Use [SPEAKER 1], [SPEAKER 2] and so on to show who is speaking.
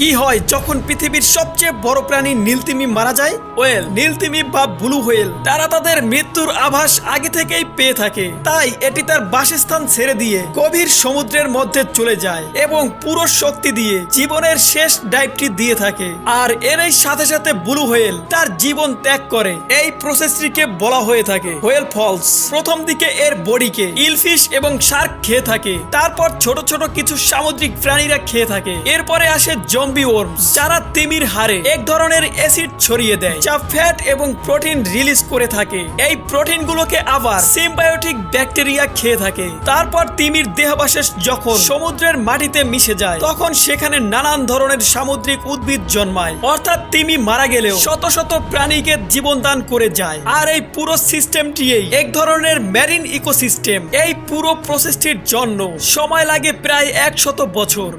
[SPEAKER 1] কি হয় যখন পৃথিবীর সবচেয়ে বড় প্রাণী নীলতিমি মারা যায়? ওয়েল, নীলতিমি বা ব্লু হোয়েল। তারা তাদের মৃত্যুর আভাস আগে থেকেই পেয়ে থাকে। তাই এটি তার বাসস্থান ছেড়ে দিয়ে গভীর সমুদ্রের মধ্যে চলে যায় এবং পুরো শক্তি দিয়ে জীবনের শেষ ডাইভটি দিয়ে থাকে। আর এরই সাথে সাথে ব্লু হোয়েল তার জীবন ত্যাগ করে। এই প্রসেসটিকে বলা হয়ে থাকে হোয়েল ফলস। প্রথম দিকে এর বডিকে ইলফিশ এবং শার্ক খেয়ে থাকে। তারপর ছোট ছোট কিছু সামুদ্রিক প্রাণীরা খেয়ে থাকে। এরপরে আসে জম্বি ওর্মস যারা তিমির হারে এক ধরনের অ্যাসিড ছড়িয়ে দেয়, যা ফ্যাট এবং প্রোটিন রিলিজ করে থাকে। এই প্রোটিনগুলোকে আবার সিম্বায়োটিক ব্যাকটেরিয়া খেয়ে থাকে। তারপর তিমির দেহাবশেষ যখন সমুদ্রের মাটিতে মিশে যায়, তখন সেখানে নানান ধরনের সামুদ্রিক উদ্ভিদ জন্মায়। অর্থাৎ তিমি মারা গেলেও শত শত প্রাণীকে জীবন দান করে যায়। আর এই পুরো সিস্টেমটি এক ধরনের ম্যারিন ইকোসিস্টেম এই পুরো প্রসেসটির জন্য সময় লাগে প্রায় একশত বছর।